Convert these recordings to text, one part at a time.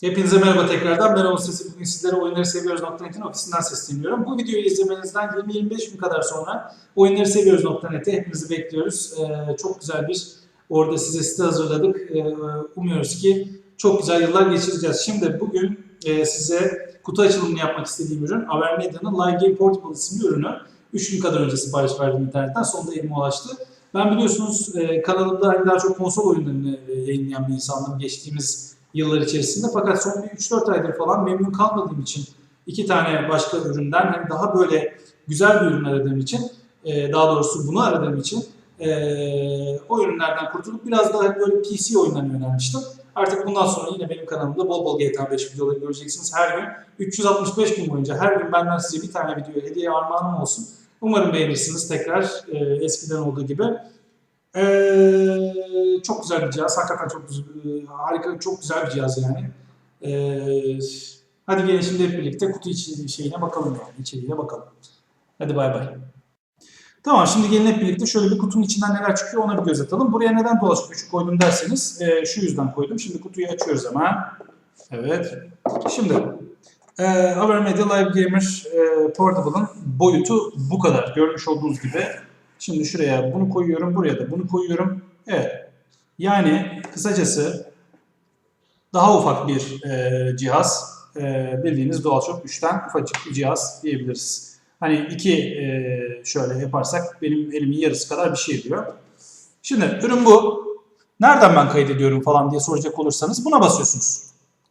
Hepinize merhaba tekrardan. Ben Oğuz Sesi. Bugün sizlere oyunları seviyoruz.net'in ofisinden sesleniyorum. Bu videoyu izlemenizden 20-25 gün kadar sonra oyunları seviyoruz.net'e hepinizi bekliyoruz. Ee, çok güzel bir orada size site hazırladık. Ee, umuyoruz ki çok güzel yıllar geçireceğiz. Şimdi bugün e, size kutu açılımını yapmak istediğim ürün Avermedia'nın Live Game Portable isimli ürünü. 3 gün kadar önce sipariş verdim internetten. Sonunda elime ulaştı. Ben biliyorsunuz e, kanalımda hani daha çok konsol oyunlarını e, yayınlayan bir insandım geçtiğimiz yıllar içerisinde. Fakat son bir 3-4 aydır falan memnun kalmadığım için iki tane başka üründen hem daha böyle güzel bir ürün aradığım için e, daha doğrusu bunu aradığım için e, o ürünlerden kurtulup biraz daha böyle PC oyunlarına yönelmiştim. Artık bundan sonra yine benim kanalımda bol bol GTA 5 videoları göreceksiniz. Her gün 365 gün boyunca her gün benden size bir tane video hediye armağanım olsun. Umarım beğenirsiniz tekrar e, eskiden olduğu gibi. Ee, çok güzel bir cihaz. Hakikaten çok e, harika, çok güzel bir cihaz yani. Ee, hadi gelin şimdi hep birlikte kutu içi şeyine bakalım yani. içeriğine bakalım. Hadi bay bay. Tamam şimdi gelin hep birlikte şöyle bir kutunun içinden neler çıkıyor ona bir göz atalım. Buraya neden dolaşık küçük koydum derseniz e, şu yüzden koydum. Şimdi kutuyu açıyoruz hemen. Evet. Şimdi e, Avermedia Live Gamer e, Portable'ın boyutu bu kadar. Görmüş olduğunuz gibi. Şimdi şuraya bunu koyuyorum, buraya da bunu koyuyorum. Evet. Yani kısacası daha ufak bir e, cihaz. E, bildiğiniz DualShock 3'ten ufacık bir cihaz diyebiliriz. Hani iki e, şöyle yaparsak benim elimin yarısı kadar bir şey diyor. Şimdi ürün bu. Nereden ben kaydediyorum falan diye soracak olursanız buna basıyorsunuz.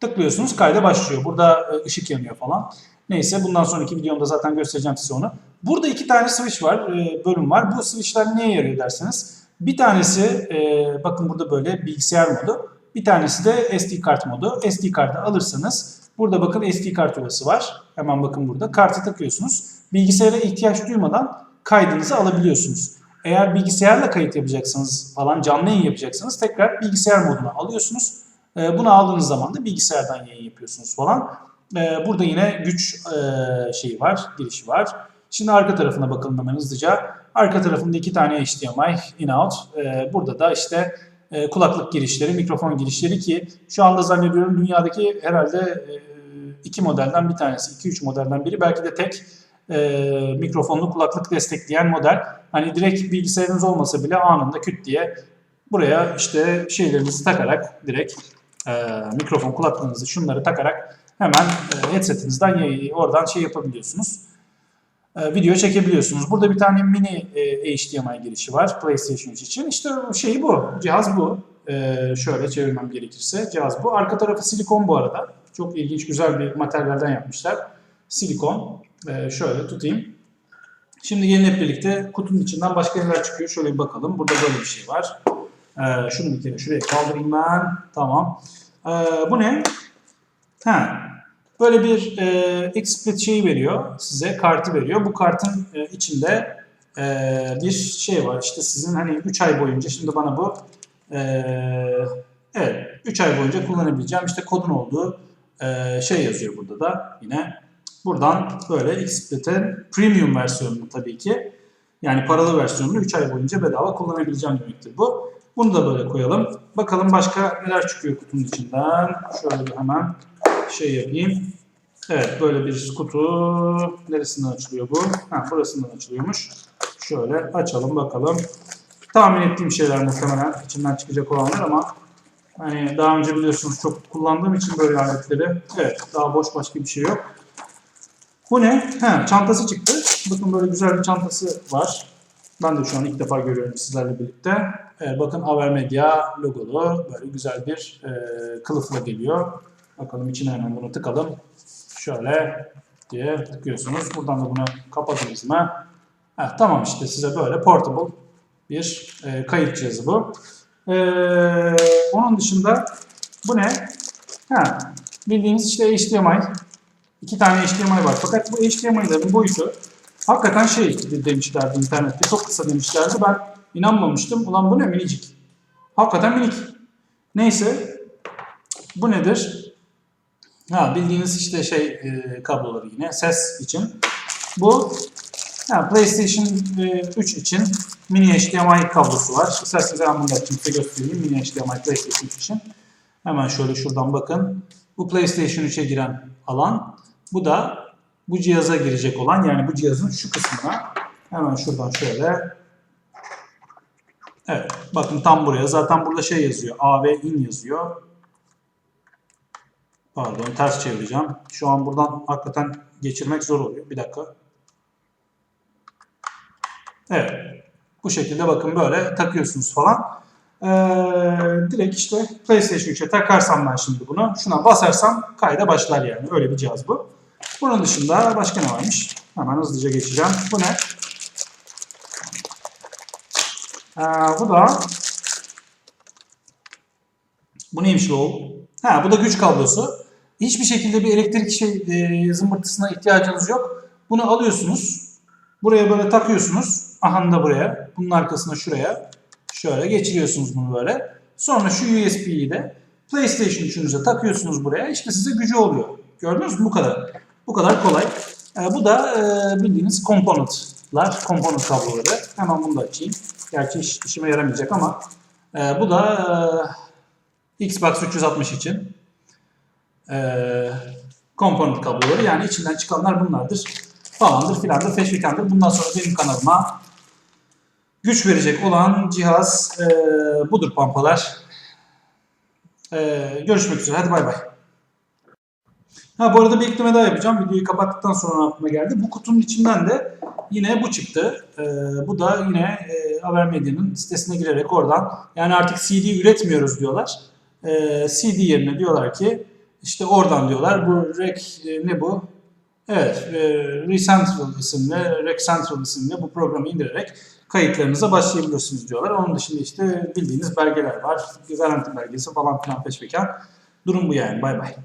Tıklıyorsunuz kayda başlıyor. Burada e, ışık yanıyor falan. Neyse bundan sonraki videomda zaten göstereceğim size onu. Burada iki tane switch var, e, bölüm var. Bu switchler neye yarıyor derseniz. Bir tanesi e, bakın burada böyle bilgisayar modu. Bir tanesi de SD kart modu. SD kartı alırsanız burada bakın SD kart yuvası var. Hemen bakın burada. Kartı takıyorsunuz. Bilgisayara ihtiyaç duymadan kaydınızı alabiliyorsunuz. Eğer bilgisayarla kayıt yapacaksanız falan canlı yayın yapacaksanız tekrar bilgisayar moduna alıyorsunuz. E, bunu aldığınız zaman da bilgisayardan yayın yapıyorsunuz falan. Burada yine güç şeyi var, girişi var. Şimdi arka tarafına bakalım hemen hızlıca. Arka tarafında iki tane HDMI in-out. Ee, burada da işte e, kulaklık girişleri, mikrofon girişleri ki şu anda zannediyorum dünyadaki herhalde e, iki modelden bir tanesi, iki üç modelden biri belki de tek e, mikrofonlu kulaklık destekleyen model. Hani direkt bilgisayarınız olmasa bile anında küt diye buraya işte şeylerinizi takarak direkt e, mikrofon kulaklığınızı şunları takarak hemen e, headsetinizden oradan şey yapabiliyorsunuz video çekebiliyorsunuz. Burada bir tane mini e, HDMI girişi var PlayStation 3 için. İşte şeyi bu. Cihaz bu. E, şöyle çevirmem gerekirse. Cihaz bu. Arka tarafı silikon bu arada. Çok ilginç, güzel bir materyalden yapmışlar. Silikon. E, şöyle tutayım. Şimdi gelin hep birlikte kutunun içinden başka neler çıkıyor. Şöyle bir bakalım. Burada böyle bir şey var. E, şunu bir kere şuraya kaldırayım ben. Tamam. E, bu ne? Ha, Böyle bir e, XSplit şeyi veriyor size, kartı veriyor. Bu kartın e, içinde e, bir şey var. İşte sizin hani 3 ay boyunca, şimdi bana bu e, evet 3 ay boyunca kullanabileceğim işte kodun olduğu e, şey yazıyor burada da yine. Buradan böyle XSplit'in premium versiyonunu tabii ki yani paralı versiyonunu 3 ay boyunca bedava kullanabileceğim demektir bu. Bunu da böyle koyalım. Bakalım başka neler çıkıyor kutunun içinden. Şöyle bir hemen şey yapayım. Evet böyle bir kutu. Neresinden açılıyor bu? Ha, burasından açılıyormuş. Şöyle açalım bakalım. Tahmin ettiğim şeyler muhtemelen içinden çıkacak olanlar ama hani daha önce biliyorsunuz çok kullandığım için böyle aletleri. Evet daha boş başka bir şey yok. Bu ne? Ha, çantası çıktı. Bakın böyle güzel bir çantası var. Ben de şu an ilk defa görüyorum sizlerle birlikte. Evet, bakın Avermedia logolu böyle güzel bir e, kılıfla geliyor. Bakalım içine hemen bunu tıkalım. Şöyle diye tıkıyorsunuz. Buradan da bunu kapatırız mı? Ha, tamam işte size böyle portable bir e, kayıt cihazı bu. E, onun dışında bu ne? Ha, bildiğiniz işte HDMI. İki tane HDMI var. Fakat bu HDMI'lerin boyutu hakikaten şey demişlerdi internette. Çok kısa demişlerdi. Ben inanmamıştım. Ulan bu ne minicik. Hakikaten minik. Neyse. Bu nedir? Ha bildiğiniz işte şey e, kabloları yine ses için. Bu ha, PlayStation e, 3 için mini HDMI kablosu var. İsterseniz ben bunu da size göstereyim. Mini HDMI PlayStation 3 için. Hemen şöyle şuradan bakın. Bu PlayStation 3'e giren alan. Bu da bu cihaza girecek olan yani bu cihazın şu kısmına. Hemen şuradan şöyle. Evet bakın tam buraya. Zaten burada şey yazıyor. AV in yazıyor. Pardon ters çevireceğim. Şu an buradan hakikaten geçirmek zor oluyor. Bir dakika. Evet. Bu şekilde bakın böyle takıyorsunuz falan. Ee, direkt işte PlayStation 3'e takarsam ben şimdi bunu. Şuna basarsam kayda başlar yani. Öyle bir cihaz bu. Bunun dışında başka ne varmış? Hemen hızlıca geçeceğim. Bu ne? Ee, bu da bu neymiş bu? Ha bu da güç kablosu. Hiçbir şekilde bir elektrik şey e, zımbırtısına ihtiyacınız yok. Bunu alıyorsunuz. Buraya böyle takıyorsunuz. Aha da buraya. Bunun arkasına şuraya. Şöyle geçiriyorsunuz bunu böyle. Sonra şu USB'yi de PlayStation 3'ünüze takıyorsunuz buraya. İşte size gücü oluyor. Gördünüz mü? Bu kadar. Bu kadar kolay. E, bu da e, bildiğiniz komponentlar, komponent kabloları. Hemen bunu da açayım. Gerçi iş, işime yaramayacak ama e, bu da e, Xbox 360 için e, komponent kabloları. Yani içinden çıkanlar bunlardır. Falandır filandır, feşvikandır. Bundan sonra benim kanalıma güç verecek olan cihaz e, budur pampalar. E, görüşmek üzere. Hadi bay bay. Ha bu arada bir ekleme daha yapacağım. Videoyu kapattıktan sonra aklıma geldi. Bu kutunun içinden de yine bu çıktı. Ee, bu da yine e, Haber Medya'nın sitesine girerek oradan yani artık CD üretmiyoruz diyorlar. Ee, CD yerine diyorlar ki işte oradan diyorlar bu rec e, ne bu? Evet, e, Recentral isimli, Rec Central isimli bu programı indirerek kayıtlarınıza başlayabilirsiniz diyorlar. Onun dışında işte bildiğiniz belgeler var. Garanti belgesi falan filan peşmekan. Durum bu yani. Bay bay.